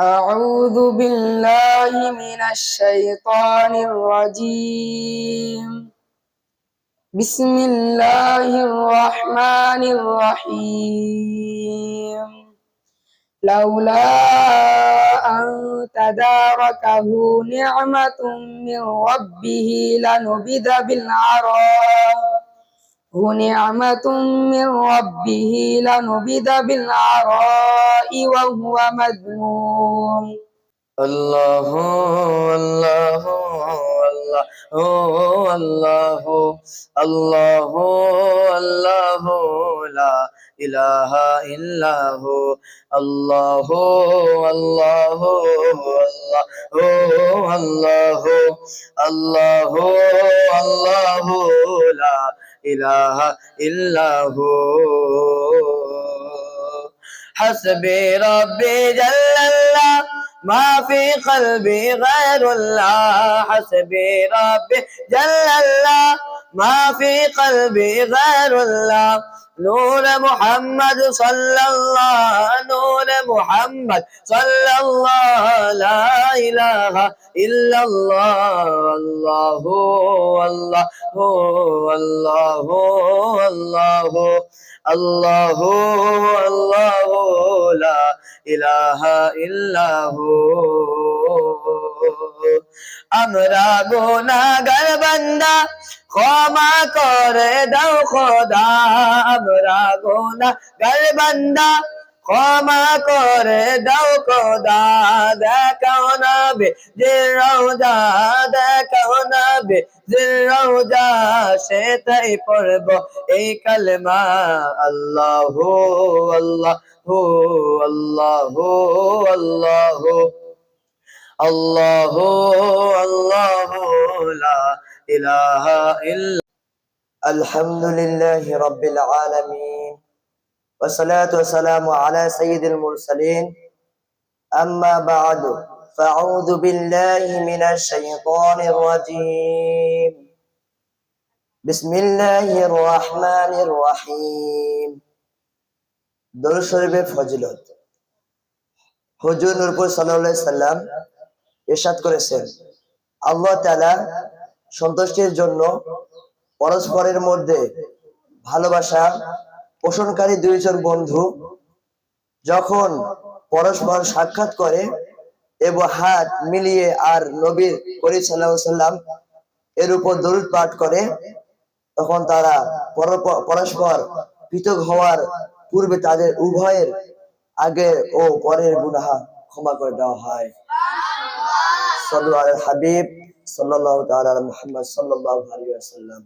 أعوذ بالله من الشيطان الرجيم. بسم الله الرحمن الرحيم. لولا أن تداركه نعمة من ربه لنبذ بالعراء. نعمة من ربه لنبذ بالعراء وهو مذموم. الله الله الله الله الله الله لا إله إلا هو. الله الله الله الله الله الله لا إله إلا هو. حسبي ربي جل الله ما في قلبي غير الله. حسبي ربي جل الله ما في قلبي غير الله. نور محمد صلى الله نور محمد صلى الله لا ইলাহা ইল্লাল্লাহ, আল্লাহু আল্লাহু আল্লাহু আল্লাহু আল্লাহু আল্লাহু লা ইলাহা ইল্লাহু। আমরা গুনাহগার বান্দা, ক্ষমা করে দাও খোদা। আমরা গুনাহগার বান্দা ক্ষমা করে দাও কদা দেখাও না বে যে রোজা দেখাও না বে যে রোজা সেটাই পড়ব। এই কালমা আল্লাহ আল্লাহ আল্লাহ আল্লাহ আল্লাহ আল্লাহ হো ইলাহা ইল্লা আলহামদুলিল্লাহি রাব্বিল আলামিন। والصلاة والسلام على سيد المرسلين أما بعد فأعوذ بالله من الشيطان الرجيم بسم الله الرحمن الرحيم দরুদ শরীফের ফজিলত হুজুর নূরপুর সাল্লাল্লাহু সাল্লাম ইরশাদ করেছেন আল্লাহ তাআলা সন্তুষ্টির জন্য পরস্পরের মধ্যে ভালোবাসা পোষণকারী দুইজন বন্ধু যখন পরস্পর সাক্ষাৎ করে, এবং হাত মিলিয়ে আর নবীর করিম সাল্লাম এর উপর দরুদ পাঠ করে, তখন তারা পরস্পর পৃথক হওয়ার পূর্বে তাদের উভয়ের আগে ও পরের গুনাহা ক্ষমা করে দেওয়া হয়। সাল্লু আলাল হাবিব সাল্লাল্লাহু তাআলা আলা মুহাম্মদ সাল্লাল্লাহু আলাইহি ওয়াসাল্লাম।